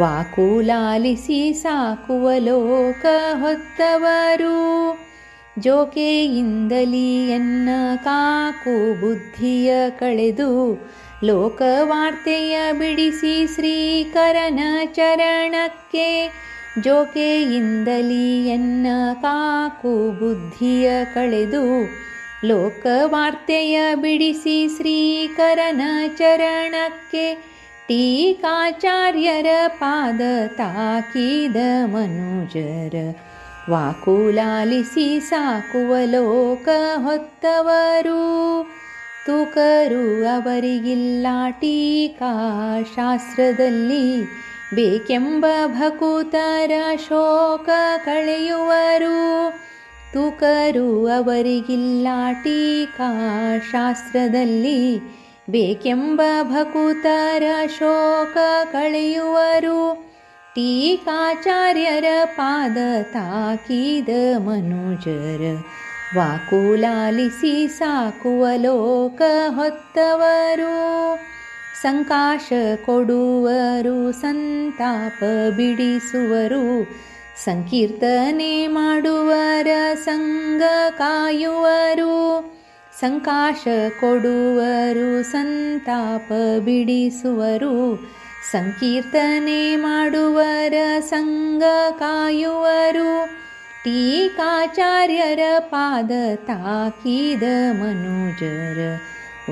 ವಾಕುಲಾಲಿಸಿ ಸಾಕುವ ಲೋಕ ಹೊತ್ತವರು ಜೋಕೆಯಿಂದಲಿಯನ್ನ ಕಾಕು ಬುದ್ಧಿಯ ಕಳೆದು ಲೋಕವಾರ್ತೆಯ ಬಿಡಿಸಿ ಶ್ರೀಕರನ ಚರಣಕ್ಕೆ ಜೋಕೆಯಿಂದಲಿಯನ್ನ ಕಾಕು ಬುದ್ಧಿಯ ಕಳೆದು ಲೋಕವಾರ್ತೆಯ ಬಿಡಿಸಿ ಶ್ರೀಕರನ ಚರಣಕ್ಕೆ ಟೀಕಾಚಾರ್ಯರ ಪಾದ ತಾಕಿದ ಮನುಜರ ವಾಕುಲಾಲಿಸಿ ಸಾಕುವ ಲೋಕ ಹೊತ್ತವರು ತುಕರು ಅವರಿಗಿಲ್ಲ ಟೀಕಾ ಶಾಸ್ತ್ರದಲ್ಲಿ ಬೇಕೆಂಬ ಭಕುತರ ಶೋಕ ಕಳೆಯುವರು ತುಕರು ಅವರಿಗಿಲ್ಲ ಟೀಕಾ ಶಾಸ್ತ್ರದಲ್ಲಿ બે કેમ્બ ભકુતાર શોક કળિયુવર ટી કાચાર્યર પાદતા કીદ મનુજર વાકુ લાલિસી સાકુવ લોક હોત્તવર સંકાશ કોડુવર સંતાપ બિડિસવર સંકીર્તને માડુવર સંગ કાયુવર సంకాశ కొడువరు సంతాపబిడిసువరు సంకీర్తనే మాడువర సంగకాయువరు టీకాచార్యర పాదతాకిద మనుజర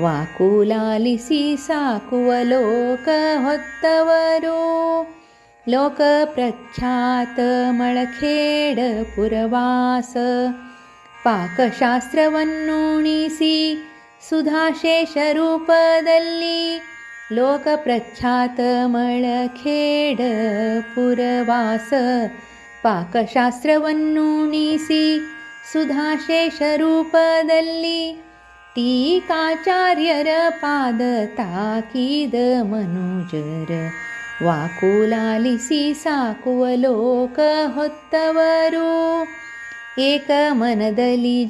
వాకులాలిసి సాకువ లోక హత్తవరు లోక ప్రఖ్యాత మళఖేడ పురవాస पाकशास्ट्र वन्नो नीसी सुधाशेश़ूपदल्ली, लोकप्रच्छातमलखेडः पुरवास. पाकशास्त्र वन्नुनीसी सुधाशेशरूपदल्ली, तीकाचार्यरपादताकीदमनुजर। वाकूलालिसी एक मनदली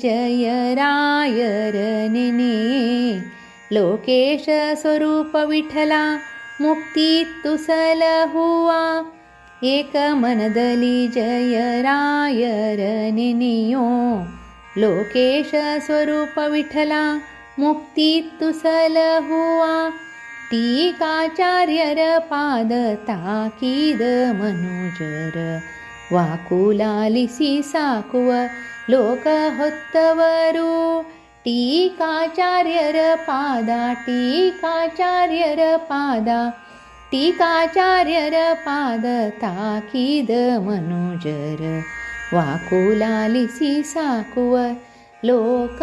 लोकेश स्वरूप विठला मुक्ति तुसल हुआक मनदली लोकेश स्वरूप विठला मुक्ति तुसलहुआ तीकाचार्य पादताकीद मनुजर वाकुलालिसी साकुव लोकहोत्तवरु टीकाचार्यर पादा टीकाचार्यर पादा टीकाचार्यर पाद ताकीद मनुजर वाकुलालिसि साकुव लोक